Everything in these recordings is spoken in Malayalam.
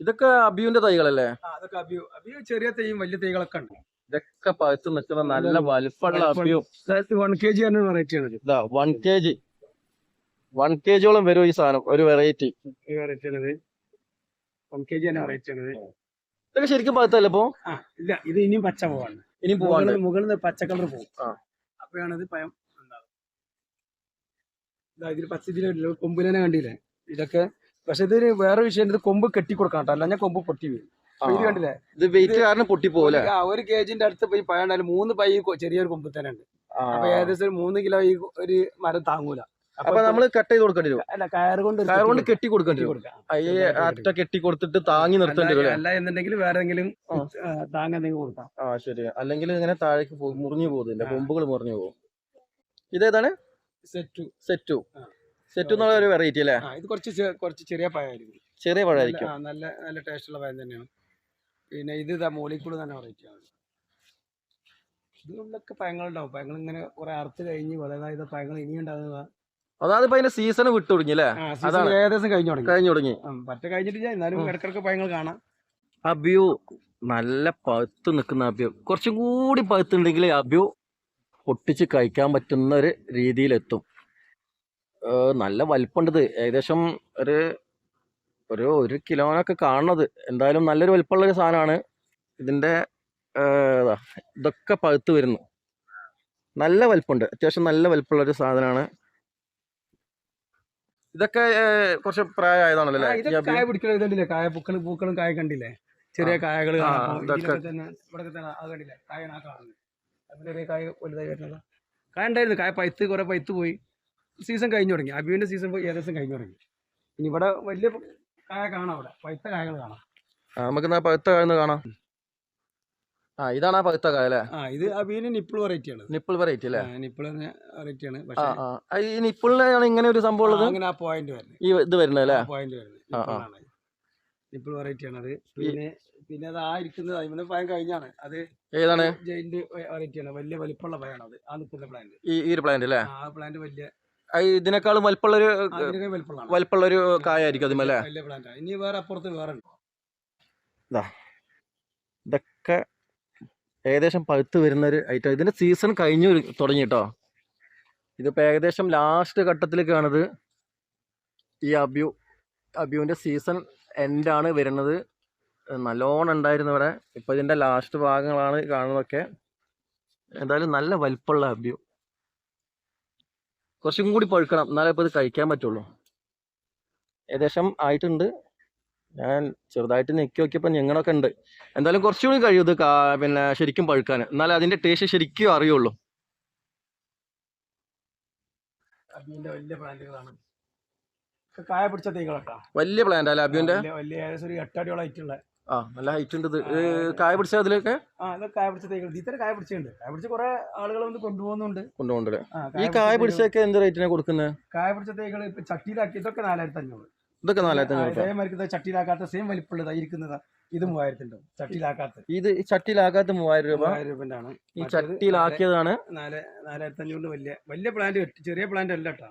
ഇതൊക്കെ അബിയുന്റെ തൈകളല്ലേ? അതൊക്കെ അബിയു. അബിയു ചെറിയ തൈയും വലിയ തൈകളൊക്കെ ഉണ്ട്. ഇതൊക്കെ പഴുത്ത് നിൽക്കുന്ന നല്ല വലുപ്പമുള്ള അബിയു. വൺ കെ ജി ആണ് വെറൈറ്റി ആണ് ഇതാ. One K G one K ജിയോളം വരും ഈ സാധനം ഒരു വെറൈറ്റി ഈ വെറൈറ്റി ആണ് വൺ കെ ജി ആണ് വെറൈറ്റി ആണ് ഇതൊക്കെ ശരിക്കും പഴുത്തല്ലേ ഇപ്പൊ? ഇല്ല ഇത് ഇനിയും പച്ച പോവാണ്. ഇനി പോവാണ് മുകളിൽ നിന്ന് പച്ച കളർ പോകും. അപ്പോഴാണ് ഇത് പയം ഉണ്ടാവും ഇതാ ഇതിൽ പച്ച ഇതിൽ കൊമ്പിൽ കണ്ടില്ലേ? ഇതൊക്കെ പക്ഷെ ഇതിന് വേറെ വിഷയം ഇത് കൊമ്പ് കെട്ടി. കൊടുക്കണം കേട്ടോ അല്ല കൊമ്പ് പൊട്ടി വീഴും. ഇത് കണ്ടില്ലേ? ഇത് വെയിറ്റ് കാരണം ആ, ഒരു കേജിന്റെ അടുത്ത് പോയി പഴം ഉണ്ടായാലും മൂന്ന് പൈ ചെറിയൊരു കൊമ്പ് തന്നെ ഉണ്ട്. അപ്പൊ ഏകദേശം ഒരു മൂന്ന് കിലോ ഈ ഒരു മരം താങ്ങൂല. അപ്പൊ നമ്മൾ കട്ട് ചെയ്ത് കൊടുക്കേണ്ടി വരും. അല്ല കയറ് കൊണ്ട് കയർ കൊണ്ട് കെട്ടി കൊടുക്കേണ്ടി വരും. അറ്റ കെട്ടി കൊടുത്തിട്ട് താങ്ങി നിർത്തേണ്ടി വരും അല്ല- എന്നുണ്ടെങ്കിൽ വേറെ എന്തെങ്കിലും ആ. താങ്ങ എന്തെങ്കിലും കൊടുക്കാം. ആ ശരി. അല്ലെങ്കിൽ ഇങ്ങനെ താഴേക്ക് മുറിഞ്ഞു പോകുന്നില്ല കൊമ്പുകൾ മുറിഞ്ഞു പോകും. ഇതേതാണ്? സെറ്റ്. സെറ്റു. സെറ്റു എന്നുള്ള ഒരു വെറൈറ്റി അല്ലേ? ഇത് കുറച്ച് കുറച്ച് ചെറിയ പഴമായിരിക്കും. ചെറിയ പഴമായിരിക്കും. നല്ല- നല്ല ടേസ്റ്റുള്ള ടേസ്റ്റ് ഉള്ള പഴം തന്നെയാണ്. പിന്നെ ഇത് ഇതാ മോളിക്കൂട് തന്നെ വെറൈറ്റി ആണ്. ഇതിനുള്ളിലൊക്കെ പഴങ്ങളുണ്ടാവും. പഴങ്ങൾ ഇങ്ങനെ കുറെ അറുത്ത് കഴിഞ്ഞ് വളരെ പഴങ്ങൾ ഇനി ഉണ്ടാകുക അതായത് ഇപ്പൊ അതിന്റെ സീസൺ വിട്ടു തുടങ്ങി അല്ലേ. ഏകദേശം കഴിഞ്ഞു തുടങ്ങി. കഴിഞ്ഞു തുടങ്ങി. പറ്റ കഴിഞ്ഞിട്ടില്ല എന്നാലും. ഇടക്കിടക്ക് പഴങ്ങൾ കാണാം. അബ്യു നല്ല പഴുത്ത് നിൽക്കുന്ന അബ്യു. കുറച്ചും കൂടി പഴുത്തുണ്ടെങ്കിൽ അബ്യു പൊട്ടിച്ച് കഴിക്കാൻ പറ്റുന്ന ഒരു രീതിയിലെത്തും. നല്ല വലിപ്പമുണ്ടത് ഏകദേശം ഒരു ഒരു ഒരു കിലോനൊക്കെ കാണുന്നത് എന്തായാലും നല്ലൊരു വലിപ്പമുള്ള ഒരു സാധനമാണ്. ഇതിന്റെ ഇതൊക്കെ പഴുത്ത് വരുന്നു. നല്ല വലിപ്പമുണ്ട് അത്യാവശ്യം നല്ല വലിപ്പമുള്ളൊരു സാധനമാണ്. ഇതൊക്കെ കുറച്ച് പ്രായമായതാണല്ലോ അല്ലേ? കായ പിടിക്കണ കായ പൂക്കളും പൂക്കളും കായ കണ്ടില്ലേ? ചെറിയ കായകൾ കണ്ടില്ലേ കായ ആ കാണുന്നത് അത് ചെറിയ കായ വലുതായി വരുന്നത്. കായ ഉണ്ടായിരുന്നു. കായ പൈത്ത് കുറെ പഴുത്ത് പോയി. സീസൺ കഴിഞ്ഞു തുടങ്ങി. അബിയുടെ സീസൺ ഏകദേശം കഴിഞ്ഞു തുടങ്ങി. ഇനി ഇവിടെ വലിയ കായ കാണാം അവിടെ. പൈത്ത കായകൾ കാണാം. നമുക്ക് എന്നാ പഴുത്ത കാഴ്ന്ന് കാണാം. ആ ഇതാണ് ആ പഴുത്ത കായ അല്ലേ? ആ ഇത് അബീന് നിപ്പിൾ വെറൈറ്റി ആണ്. നിപ്പിൾ വെറൈറ്റി അല്ലേ? നിപ്പിൾ വെറൈറ്റി ആണ്. പക്ഷേ ഈ നിപ്പിളിനാണ് ഇങ്ങനെ ഒരു സംഭവം ഉള്ളത്? അങ്ങനെ ആ പോയിന്റ് വരുന്നത്. ഈ ഇത് വരുന്നത് അല്ലേ? പോയിന്റ് വരുന്നത്. നിപ്പിൾ വെറൈറ്റി ആണ് അത്. പിന്നെ പിന്നെ അത് ആ ഇരിക്കുന്നത് അതിന് പഴം കഴിഞ്ഞാണ്. അത് ഏതാണ്? ജയിന്റ് വെറൈറ്റി ആണ്. വലിയ വലിപ്പമുള്ള പഴമാണ് അത്. ആ നിൽക്കുന്ന പ്ലാന്റ് ഈ ഒരു പ്ലാന്റ് അല്ലേ? ആ പ്ലാന്റ് വലിയ ഇതിനേക്കാളും വലിപ്പമുള്ള ഒരു അതിനൊക്കെ വലിപ്പമുള്ള ഒരു കായായിരിക്കും അതും അല്ലേ? ഇനി വേറെ അപ്പുറത്ത് വേറെ ഇതൊക്കെ ഏകദേശം പഴുത്ത് വരുന്ന ഒരു ഐറ്റം ഇതിന്റെ സീസൺ കഴിഞ്ഞു തുടങ്ങി കേട്ടോ ഇതിപ്പോ ഏകദേശം ലാസ്റ്റ് ഘട്ടത്തിലേക്കാണിത് ഈ അബ്യു അബ്യുവിന്റെ സീസൺ എൻഡാണ് വരുന്നത്. നല്ലോണം ഉണ്ടായിരുന്നു ഇവിടെ. ഇപ്പൊ ഇതിന്റെ ലാസ്റ്റ് ഭാഗങ്ങളാണ് കാണുന്നതൊക്കെ. എന്തായാലും നല്ല വലിപ്പമുള്ള അബ്യു. കുറച്ചും കൂടി പഴുക്കണം. എന്നാലേ ഇപ്പോൾ ഇത് കഴിക്കാൻ പറ്റുള്ളൂ. ഏകദേശം ആയിട്ടുണ്ട്. ഞാൻ ചെറുതായിട്ട് നെക്കി നോക്കിയപ്പോൾ ഞങ്ങളൊക്കെ ഉണ്ട്. എന്തായാലും കുറച്ചുകൂടി കഴിയും ഇത് പിന്നെ ശരിക്കും പഴുക്കാൻ. എന്നാലേ അതിന്റെ ടേസ്റ്റ് ശരിക്കും അറിയുള്ളൂ. വലിയ പ്ലാന്റുകളാണ്. ഒക്കെ കായ പിടിച്ച തൈകളാട്ടാ വലിയ പ്ലാന്റ് അല്ലേ അബിയുടെ വലിയ വലിയ ഏകദേശം ഒരു എട്ടടിയോളം ഹൈറ്റുള്ള ആ നല്ല ഹൈറ്റ് ഉണ്ട് ഇത്. കായ പിടിച്ച അതിലൊക്കെ? ആ ഇത് കായ പിടിച്ച തൈകൾ ഇത്തരം കായ പിടിച്ചുണ്ട് കായ പിടിച്ച് കുറെ ആളുകൾ വന്ന് കൊണ്ടുപോകുന്നുണ്ട്. കൊണ്ടുപോകണ്ടല്ലേ ആ, ഈ കായ പിടിച്ചൊക്കെ എന്ത് റേറ്റിനെ കൊടുക്കുന്നത് കായ പിടിച്ച തൈകൾ ഇപ്പൊ ചട്ടിയിലാക്കി ഇതൊക്കെ നാലായിരത്തി അഞ്ഞൂറ് ഇതൊക്കെ നാലായിരത്തി അഞ്ഞൂറ് രൂപ. ഇതേമാതിരി ചട്ടിയിലാക്കാത്ത സെയിം വലിപ്പമുള്ളത് ഇരിക്കുന്നതാ. ഇത് മൂവായിരത്തിന്റെ ചട്ടിയിലാക്കാത്ത. ഇത് ചട്ടിയിലാക്കാത്ത മൂവായിരം രൂപ. മൂവായിരം ആണ്. ഈ ചട്ടിയിലാക്കിയതാണ്? നാല് നാലായിരത്തി അഞ്ഞൂറിന് വലിയ വലിയ പ്ലാന്റ് ചെറിയ പ്ലാന്റ് അല്ല കേട്ടോ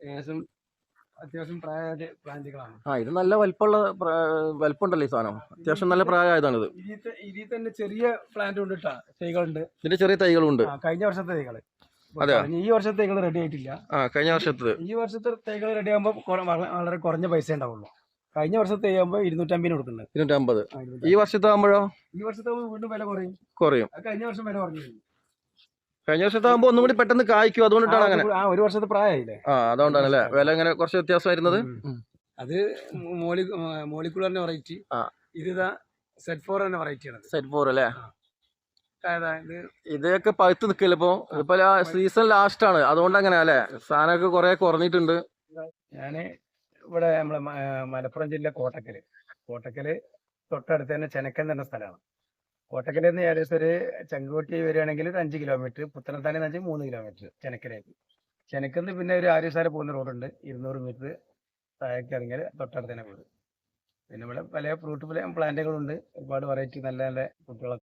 ഏകദേശം അത്യാവശ്യം പ്രായമായ പ്ലാന്റുകളാണ്. ആ ഇത് നല്ല വലിപ്പമുള്ള വലിപ്പമുണ്ടല്ലോ ഈ സാധനം. അത്യാവശ്യം നല്ല പ്രായമായതാണിത്. ഇതിൽ തന്നെ ചെറിയ പ്ലാന്റ് ഉണ്ട് കേട്ടോ തൈകളുണ്ട്. ഇതിന്റെ ചെറിയ തൈകളുണ്ട്. കഴിഞ്ഞ വർഷത്തെ തൈകൾ അതെ ഈ വർഷത്തെ തൈകൾ റെഡി ആയിട്ടില്ല. ആ കഴിഞ്ഞ വർഷത്തെ. ഈ വർഷത്തെ തൈകൾ റെഡി ആകുമ്പോൾ വളരെ കുറഞ്ഞ പൈസ ഉണ്ടാവുള്ളൂ. കഴിഞ്ഞ വർഷത്തെ തൈ ആകുമ്പോൾ ഇരുന്നൂറ്റമ്പതിന് കൊടുക്കുന്നുണ്ട്. ഇരുന്നൂറ്റമ്പത്. ഈ. വർഷത്തെ ആകുമ്പോഴോ ഈ വർഷത്തെ വീണ്ടും വില കുറയും. കുറയും. കഴിഞ്ഞ വർഷം വില കുറഞ്ഞു. കഴിഞ്ഞ വർഷത്തെ ആകുമ്പോൾ ഒന്നും കൂടി പെട്ടെന്ന് കായ്ക്കും. അതുകൊണ്ടിട്ടാണ് അങ്ങനെ. ആ ഒരു വർഷത്തെ പ്രായമായില്ലേ ആ അതുകൊണ്ടാണ് അല്ലേ വില ഇങ്ങനെ കുറച്ച് വ്യത്യാസം വരുന്നത്? അത് മോളി മോളിക്കുലറിന്റെ വെറൈറ്റി. ആ. ഇതിതാ സെറ്റ് ഫോർ തന്നെ വെറൈറ്റി ആണ് സെറ്റ് ഫോർ അല്ലേ? ഇതൊക്കെ പഴുത്ത് നിൽക്കില്ല ഇപ്പൊ? ഇപ്പൊ സീസൺ ലാസ്റ്റ് ആണ്. അതുകൊണ്ട് അങ്ങനെ അല്ലേ? സാധനമൊക്കെ കുറെ കുറഞ്ഞിട്ടുണ്ട്. ഞാൻ ഇവിടെ നമ്മളെ മലപ്പുറം ജില്ല കോട്ടക്കൽ. കോട്ടക്കൽ തൊട്ടടുത്ത് തന്നെ ചെനക്കൻ എന്ന സ്ഥലമാണ്. കോട്ടക്കലിൽ നിന്ന് ഏകദേശം ഒരു ചെങ്കോട്ടി വരികയാണെങ്കിൽ ഒരു അഞ്ച് കിലോമീറ്റർ പുത്തനത്താണി വെച്ചാൽ മൂന്ന് കിലോമീറ്റർ ചെനക്കരയ്ക്ക് ചെനക്കുന്ന് പിന്നെ ഒരു ആര്യസാര പോകുന്ന റോഡുണ്ട് ഇരുന്നൂറ് മീറ്റർ താഴേക്ക് ഇറങ്ങിയാൽ തൊട്ടടുത്ത് തന്നെ വീട്. പിന്നെ ഇവിടെ പല ഫ്രൂട്ട് പ്ലാന്റുകളുണ്ട് ഒരുപാട് വെറൈറ്റി നല്ല നല്ല ഫ്രൂട്ടുകളൊക്കെ